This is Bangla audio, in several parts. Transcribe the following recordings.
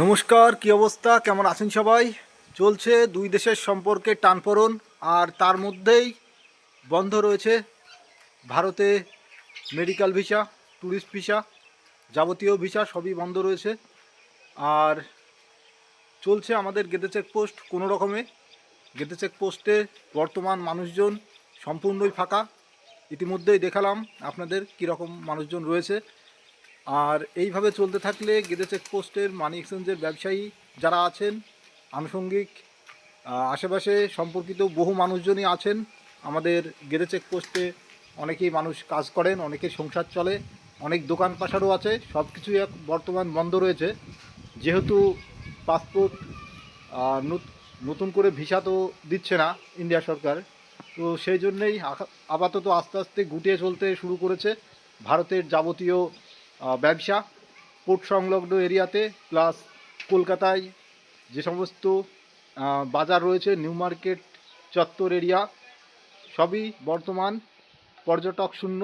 নমস্কার, কি অবস্থা? কেমন আছেন সবাই? চলছে দুই দেশের সম্পর্কে টানপোড়ন আর তার মধ্যেই বন্ধ রয়েছে ভারতে মেডিকেল ভিসা, ট্যুরিস্ট ভিসা, যাবতীয় ভিসা সবই বন্ধ রয়েছে। আর চলছে আমাদের গেদে চেকপোস্ট কোনো রকমে। গেদে চেকপোস্টে বর্তমান মানুষজন সম্পূর্ণই ফাঁকা। ইতিমধ্যেই দেখালাম আপনাদের কীরকম মানুষজন রয়েছে। আর এইভাবে চলতে থাকলে গেদে চেকপোস্টের মানি এক্সচেঞ্জের ব্যবসায়ী যারা আছেন, আনুষঙ্গিক আশেপাশে সম্পর্কিত বহু মানুষজনই আছেন, আমাদের গেদে চেকপোস্টে অনেকেই মানুষ কাজ করেন, অনেকের সংসার চলে, অনেক দোকান পাশারও আছে সব কিছুই এক বর্তমান বন্ধ রয়েছে। যেহেতু পাসপোর্ট নতুন করে ভিসা তো দিচ্ছে না ইন্ডিয়া সরকার, তো সেই জন্যেই আপাতত আস্তে আস্তে গুটিয়ে চলতে শুরু করেছে। ভারতের যাবতীয় ব্যবসা, পোর্ট সংলগ্ন এরিয়াতে প্লাস কলকাতায় যে সমস্ত বাজার রয়েছে, নিউ মার্কেট, চত্বর এরিয়া, সবই বর্তমান পর্যটক শূন্য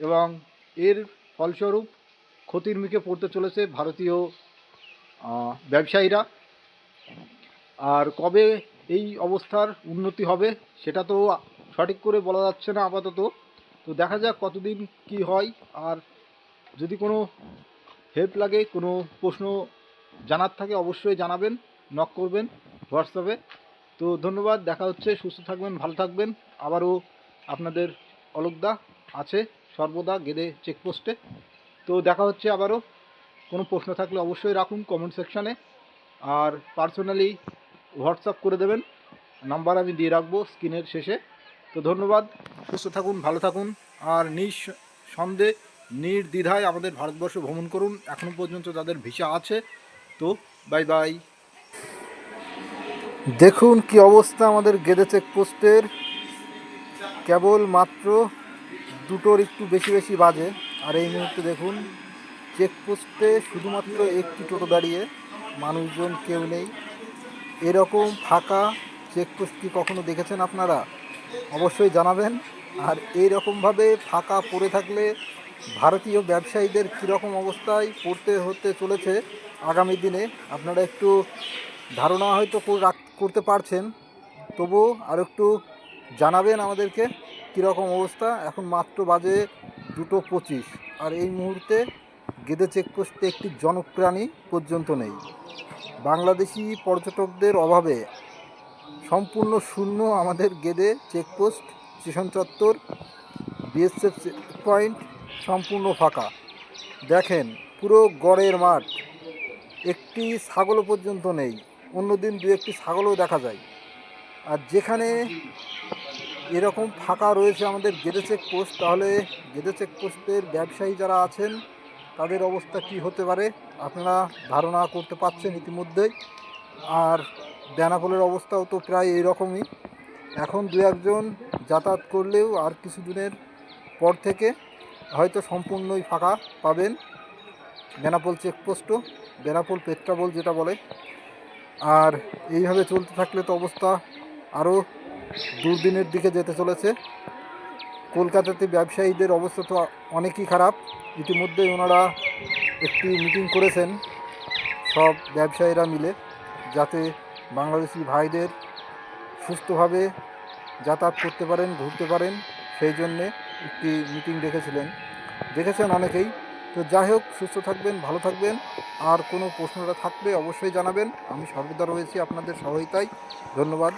এবং এর ফলস্বরূপ ক্ষতির মুখে পড়তে চলেছে ভারতীয় ব্যবসায়ীরা। আর কবে এই অবস্থার উন্নতি হবে সেটা তো সঠিক করে বলা যাচ্ছে না আপাতত। তো দেখা যাক কতদিন কি হয় আর যদি কোনো হেল্প লাগে, কোনো প্রশ্ন জানার থাকে, অবশ্যই জানাবেন নক করবেন হোয়াটসঅ্যাপে। তো ধন্যবাদ, দেখা হচ্ছে, সুস্থ থাকবেন, ভালো থাকবেন। আবারও আপনাদের অলোকদা আছে, সর্বদা গেদে চেকপোস্টে তো দেখা হচ্ছে আবারও। কোনো প্রশ্ন থাকলে অবশ্যই রাখুন কমেন্ট সেকশানে আর পার্সোনালি হোয়াটসঅ্যাপ করে দেবেন। নাম্বার আমি দিয়ে রাখব স্ক্রিনের শেষে। তো ধন্যবাদ, সুস্থ থাকুন, ভালো থাকুন। আর নিঃ সন্দেহ নির্দ্বিধায় আমাদের ভারতবর্ষ ভ্রমণ করুন। এখনও পর্যন্ত তাদের ভিসা আছে, তো বাই বাই দেখুন কি অবস্থা আমাদের গেদে চেকপোস্টের। কেবল মাত্র দুটোর একটু বেশি বেশি বাজে। আর এই মুহূর্তে দেখুন, চেকপোস্টে শুধুমাত্র একটি টোটো দাঁড়িয়ে মানুষজন কেউ নেই। এরকম ফাঁকা চেকপোস্ট কি কখনো দেখেছেন আপনারা? অবশ্যই জানাবেন। আর এই রকমভাবে ফাঁকা পড়ে থাকলে ভারতীয় ব্যবসায়ীদের কীরকম অবস্থায় পড়তে হতে চলেছে আগামী দিনে, আপনারা একটু ধারণা হয়তো করতে পারছেন। তবুও আর একটু জানাবেন আমাদেরকে কীরকম অবস্থা। এখন মাত্র বাজে দুটো পঁচিশ, আর এই মুহূর্তে গেদে চেকপোস্টে একটি জনপ্রাণী পর্যন্ত নেই। বাংলাদেশি পর্যটকদের অভাবে সম্পূর্ণ শূন্য আমাদের গেদে চেকপোস্ট, স্টেশন চত্বর, বিএসএফ পয়েন্ট সম্পূর্ণ ফাঁকা। দেখেন, পুরো গড়ের মাঠ। একটি ছাগলও পর্যন্ত নেই। অন্যদিন দু একটি ছাগলও দেখা যায়। আর যেখানে এরকম ফাঁকা রয়েছে আমাদের গেদে চেকপোস্ট তাহলে গেদে চেকপোস্টের ব্যবসায়ী যারা আছেন, তাদের অবস্থা কি হতে পারে? আপনারা ধারণা করতে পারছেন ইতিমধ্যেই। আর বেনাপোলের অবস্থাও তো প্রায় এইরকমই এখন দু একজন যাতায়াত করলেও আর কিছুদিনের পর থেকে হয়তো সম্পূর্ণই ফাঁকা পাবেন। বেনাপোল চেকপোস্টও, বেনাপোল পেট্রাপোল যেটা বলে। আর এইভাবে চলতে থাকলে তো অবস্থা আরও দুর্দিনের দিকে যেতে চলেছে। কলকাতাতে ব্যবসায়ীদের অবস্থা তো অনেকই খারাপ। ইতিমধ্যেই ওনারা একটি মিটিং করেছেন সব ব্যবসায়ীরা মিলে, যাতে বাংলাদেশি ভাইদের সুস্থভাবে যাতায়াত করতে পারেন, ঘুরতে পারেন। সেই জন্যে একটি মিটিং দেখেছিলেন। দেখেছেন অনেকেই। তো যাই হোক, সুস্থ থাকবেন, ভালো থাকবেন। আর কোনো প্রশ্নটা থাকলে অবশ্যই জানাবেন। আমি সর্বদা রয়েছি আপনাদের সহায়তায় ধন্যবাদ।